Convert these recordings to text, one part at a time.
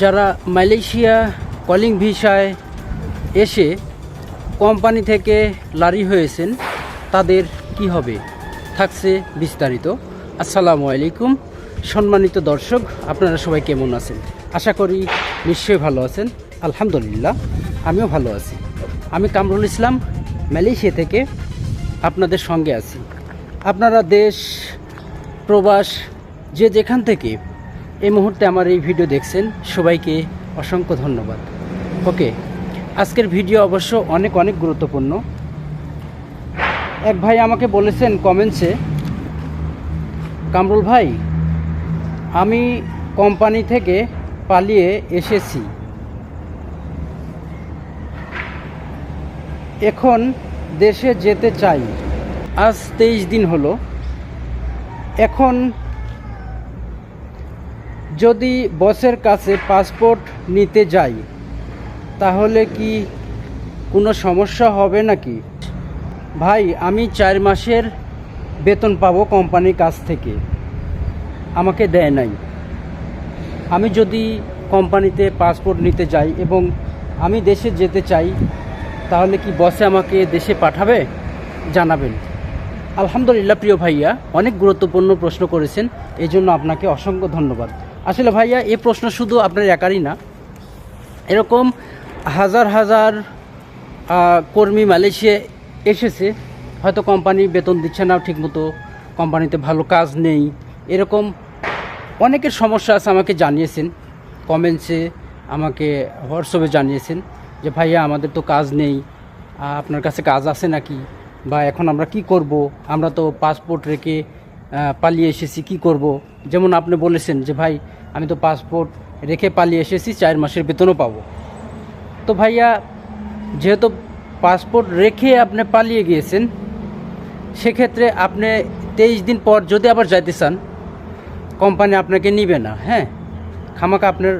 যারা Malaysia calling ভিসায় এসে কোম্পানি থেকে লারি হয়েছেন, তাদের কি হবে? থাকছে বিস্তারিত। আসসালামু আলাইকুম। সম্মানিত দর্শক, আপনারা সবাই কেমন আছেন? আশা করি নিশ্চয়ই ভালো আছেন। আলহামদুলিল্লাহ, আমিও ভালো আছি। আমি কামরুল ইসলাম, মালয়েশিয়া থেকে আপনাদের সঙ্গে আছি। আপনারা দেশ, প্রবাস, যে যেখান থেকে এই মুহূর্তে আমার এই ভিডিও দেখছেন, সবাইকে অসংখ্য ধন্যবাদ। ওকে, আজকের ভিডিও অবশ্য অনেক অনেক গুরুত্বপূর্ণ। এক ভাই আমাকে বলেছেন কমেন্টসে কামরুল ভাই, আমি কোম্পানি থেকে পালিয়ে এসেছি। এখন দেশে যেতে চাই। আজ তেইশ দিন হলো। এখন যদি বসের কাছে পাসপোর্ট নিতে যাই, তাহলে কি কোনো সমস্যা হবে নাকি? ভাই, আমি চার মাসের বেতন পাবো কোম্পানির কাছ থেকে। আমাকে দেয় নাই। আমি যদি কোম্পানিতে পাসপোর্ট নিতে যাই এবং আমি দেশে যেতে চাই, তাহলে কি বসে আমাকে দেশে পাঠাবে? জানাবেন। আলহামদুলিল্লাহ, প্রিয় ভাইয়া, অনেক গুরুত্বপূর্ণ প্রশ্ন করেছেন এই জন্য আপনাকে অসংখ্য ধন্যবাদ। আসলে ভাইয়া এই প্রশ্ন শুধু আপনার একারই না। এরকম হাজার হাজার কর্মী মালয়েশিয়া এসেছে। হয়তো কোম্পানি বেতন দিচ্ছে না, ঠিকমতো কোম্পানিতে ভালো কাজ নেই। এরকম অনেকের সমস্যা আছে, আমাকে জানিয়েছেন। কমেন্টসে আমাকে হোয়াটসঅ্যাপে জানিয়েছেন যে, ভাইয়া, আমাদের তো কাজ নেই। আপনার কাছে কাজ আছে নাকি? বা এখন আমরা কি করব? আমরা তো পাসপোর্ট রেখে পালিয়ে এসেছি, কি করব? যেমন আপনি বলেছেন যে, ভাই আমি তো পাসপোর্ট রেখে পালিয়ে এসেছি, চার মাসের বেতনও পাবো। তো ভাইয়া, যেহেতু পাসপোর্ট রেখে আপনি পালিয়ে গিয়েছেন, সেক্ষেত্রে আপনি তেইশ দিন পর যদি আবার যাইতে চান, কোম্পানি আপনাকে নিবে না হ্যাঁ? খামাকা আপনার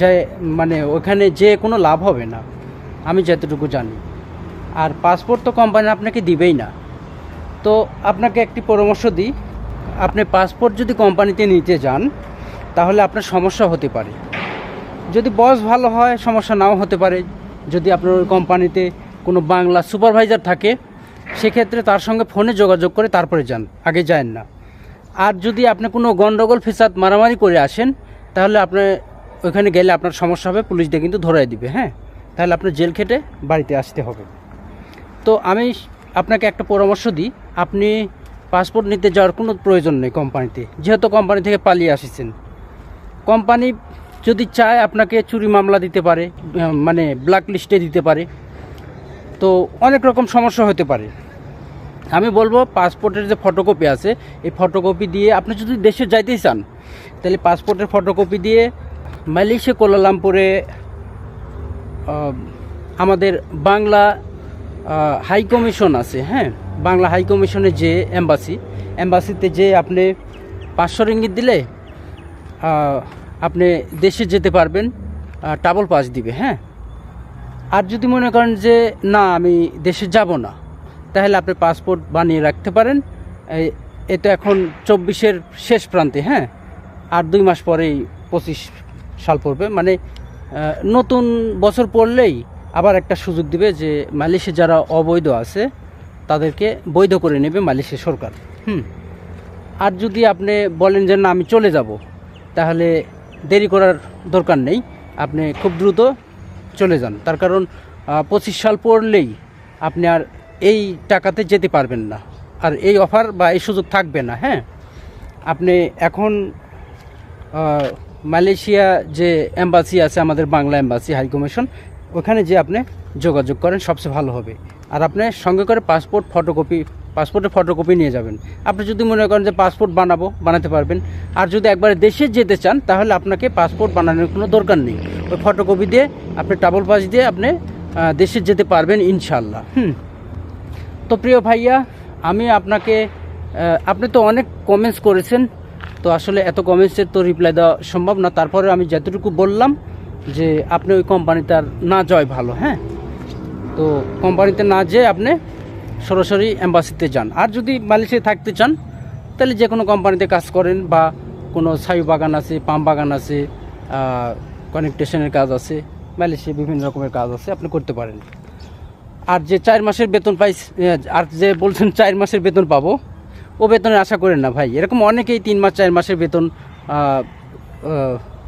যে মানে ওখানে যে কোনো লাভ হবে না, আমি যতটুকু জানি। আর পাসপোর্ট তো কোম্পানি আপনাকে দিবেই না। তো আপনাকে একটি পরামর্শ দিই, আপনি পাসপোর্ট যদি কোম্পানিতে নিতে যান তাহলে আপনার সমস্যা হতে পারে। যদি বস ভালো হয়, সমস্যা নাও হতে পারে। যদি আপনার কোম্পানিতে কোনো বাংলা সুপারভাইজার থাকে, সেক্ষেত্রে তার সঙ্গে ফোনে যোগাযোগ করে তারপরে যান, আগে যান না। আর যদি আপনি কোনো গন্ডগোল, ফেসাদ, মারামারি করে আসেন, তাহলে আপনার ওইখানে গেলে আপনার সমস্যা হবে পুলিশ দিয়ে কিন্তু ধরাই দিবে হ্যাঁ? তাহলে আপনার জেল খেটে বাড়িতে আসতে হবে। তো আমি আপনাকে একটা পরামর্শ দিই, আপনি পাসপোর্ট নিতে যাওয়ার কোনো প্রয়োজন নেই কোম্পানিতে যেহেতু কোম্পানি থেকে পালিয়ে আসিছেন। কোম্পানি যদি চায় আপনাকে চুরি মামলা দিতে পারে মানে ব্ল্যাক লিস্টে দিতে পারে, তো অনেক রকম সমস্যা হতে পারে। আমি বলব পাসপোর্টের যে ফটোকপি আছে, এই ফটোকপি দিয়ে আপনি যদি দেশে যাইতেই চান, তাহলে পাসপোর্টের ফটোকপি দিয়ে মালয়েশিয়া কোলালামপুরে আমাদের বাংলা হাই কমিশন আছে হ্যাঁ? বাংলা হাই কমিশনে যে এম্বাসি এম্বাসিতে যে আপনি পাঁচশো রিঙ্গিত দিলে আপনি দেশে যেতে পারবেন টাবল পাস দিবে হ্যাঁ? আর যদি মনে করেন যে, না, আমি দেশে যাব না, তাহলে আপনি পাসপোর্ট বানিয়ে রাখতে পারেন। এটা এখন চব্বিশের শেষ প্রান্তে হ্যাঁ? আর দুই মাস পরেই পঁচিশ সাল পড়বে। মানে নতুন বছর পড়লেই আবার একটা সুযোগ দিবে যে, মালয়েশিয়া যারা অবৈধ আছে, তাদেরকে বৈধ করে নেবে মালয়েশিয়া সরকার। হুম। আর যদি আপনি বলেন যে, না, আমি চলে যাব তাহলে দেরি করার দরকার নেই। আপনি খুব দ্রুত চলে যান। তার কারণ পঁচিশ সাল পড়লেই আপনি আর এই টাকাতে যেতে পারবেন না। আর এই অফার বা এই সুযোগ থাকবে না হ্যাঁ? আপনি এখন মালয়েশিয়া যে এম্বাসি আছে, আমাদের বাংলা এম্বাসি, হাই কমিশন, ওখানে যে আপনি যোগাযোগ করেন, সবচেয়ে ভালো হবে। আর আপনি সঙ্গে করে পাসপোর্ট, ফটোকপি পাসপোর্টের ফটোকপি নিয়ে যাবেন। আপনি যদি মনে করেন যে পাসপোর্ট বানাবো, বানাতে পারবেন। আর যদি একবারে দেশে যেতে চান, তাহলে আপনাকে পাসপোর্ট বানানোর কোনো দরকার নেই। ওই ফটোকপি দিয়ে আপনি টাবল পাস দিয়ে আপনি দেশে যেতে পারবেন ইনশাল্লাহ হুম। তো প্রিয় ভাইয়া, আমি আপনাকে আপনি তো অনেক কমেন্টস করেছেন। তো আসলে এত কমেন্টসের তো রিপ্লাই দেওয়া সম্ভব না। তারপরে আমি যতটুকু বললাম যে, আপনি ওই কোম্পানিতে আর না যাওয়াই ভালো হ্যাঁ? তো কোম্পানিতে না যেয়ে আপনি সরাসরি অ্যাম্বাসিতে যান। আর যদি মালয়েশিয়ায় থাকতে চান, তাহলে যে কোনো কোম্পানিতে কাজ করেন বা কোনো ছায়ু বাগান আছে, পাম বাগান আছে কানেকটেশনের কাজ আছে মালয়েশিয়া বিভিন্ন রকমের কাজ আছে, আপনি করতে পারেন। আর যে চার মাসের বেতন পাই আর যে বলছেন চার মাসের বেতন পাবো, ও বেতনের আশা করেন না ভাই। এরকম অনেকেই তিন মাস, চার মাসের বেতন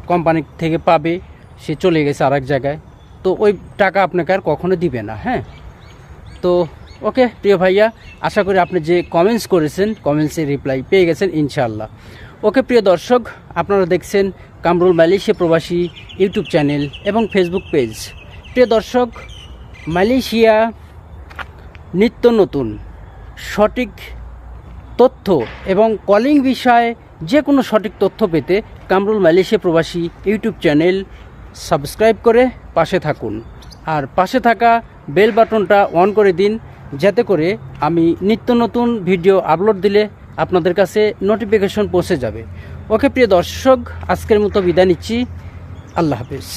কোম্পানি থেকে পাবে, সে চলে গেছে আর জায়গায়। তো ওই টাকা আপনাকে আর কখনো দিবে না হ্যাঁ? তো ওকে, প্রিয় ভাইয়া, আশা করি আপনি যে কমেন্টস করেছেন কমেন্টসে রিপ্লাই পেয়ে গেছেন, ইনশাআল্লাহ। ওকে, প্রিয় দর্শক, আপনারা দেখছেন কামরুল মালয়েশিয়া প্রবাসী ইউটিউব চ্যানেল এবং ফেসবুক পেজ প্রিয় দর্শক, মালয়েশিয়া নিত্য নতুন, সঠিক তথ্য এবং কলিং বিষয়ে যে কোনো সঠিক তথ্য পেতে কামরুল মালয়েশিয়া প্রবাসী ইউটিউব চ্যানেল সাবস্ক্রাইব করে পাশে থাকুন। আর পাশে থাকা বেল বাটনটা অন করে দিন যাতে করে আমি নিত্য নতুন ভিডিও আপলোড দিলে আপনাদের কাছে নোটিফিকেশন পৌঁছে যাবে। ওকে প্রিয় দর্শক, আজকের মতো বিদায় নিচ্ছি। আল্লাহ হাফিজ।